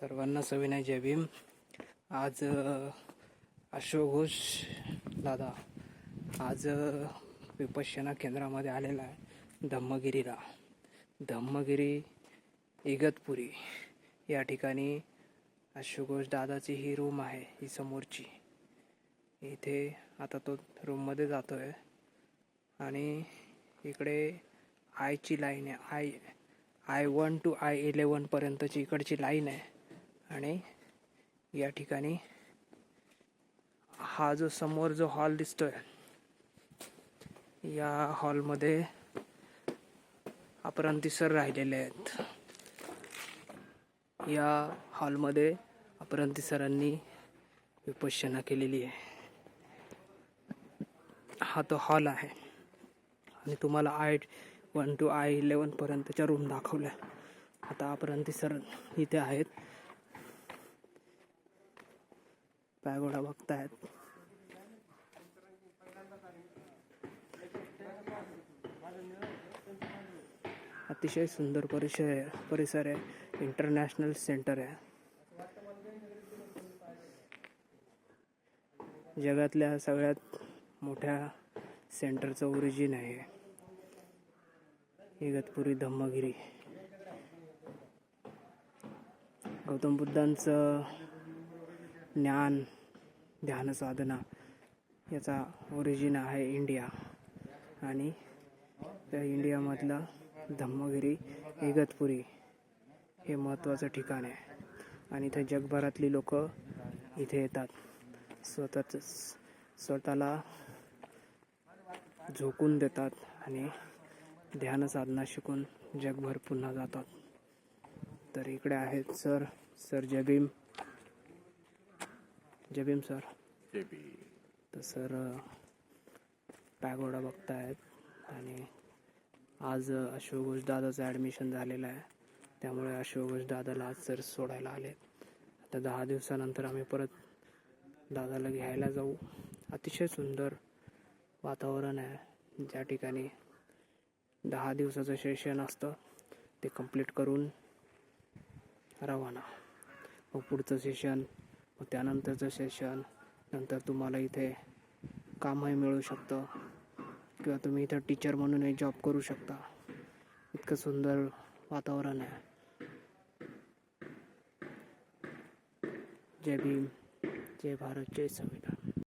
सर्वांना सविनय जय भीम. आज अशोघोष अशोक घोष दादा आज विपश्यना केंद्रामध्ये आलेला आहे धम्मगिरीला. धम्मगिरी इगतपुरी या ठिकाणी अशोघोष दादाची ही रूम आहे ही समोरची. इथे आता तो रूममध्ये जातो आहे आणि इकडे आयची लाईन आहे. I I one two I इलेवनपर्यंतची इकडची लाईन आहे. आणि या ठिकाणी हा जो समोर जो हॉल दिसतोय या हॉलमध्ये अपरांती सर राहिलेले आहेत. या हॉलमध्ये अपरांती सरांनी विपश्यना केलेली आहे. हा तो हॉल आहे. आणि तुम्हाला आय वन टू आय इलेवनपर्यंतच्या रूम दाखवल्या. आता अपरांती सर इथे आहेत. पॅगोडा बघतायत. अतिशय सुंदर परिसर आहे. परिसर आहे. इंटरनॅशनल सेंटर आहे. जगातल्या सगळ्यात मोठ्या सेंटरचं ओरिजिन आहे इगतपुरी धम्मगिरी. गौतम बुद्धांचं ज्ञान ध्यान साधना याचा ओरिजिन आहे इंडिया आणि त्या इंडियामधला धम्मगिरी इगतपुरी हे महत्त्वाचं ठिकाण आहे. आणि इथे जगभरातली लोक इथे येतात. स्वतःच स्वतःला झोकून देतात आणि ध्यानसाधना शिकून जगभर पुन्हा जातात. तर इकडे आहेत सर सर जबीम. जबीम सर. तर सर पॅगोडा बघतायत आणि आज अशोक घोष दादाचं ॲडमिशन झालेलं आहे. त्यामुळे अशोक घोष दादाला आज सर सोडायला आले आता दहा दिवसानंतर आम्ही परत दादाला घ्यायला जाऊ. अतिशय सुंदर वातावरण आहे. ज्या ठिकाणी दहा दिवसाचं सेशन असतं ते कंप्लीट करून रवाना. मग पुढचं सेशन व त्यानंतरचं सेशन नंतर तुम्हाला इथे कामही मिळू शकतं. किंवा तुम्ही इथं टीचर म्हणूनही जॉब करू शकता. इतकं सुंदर वातावरण आहे. जय भीम जय भारत जय संविधान.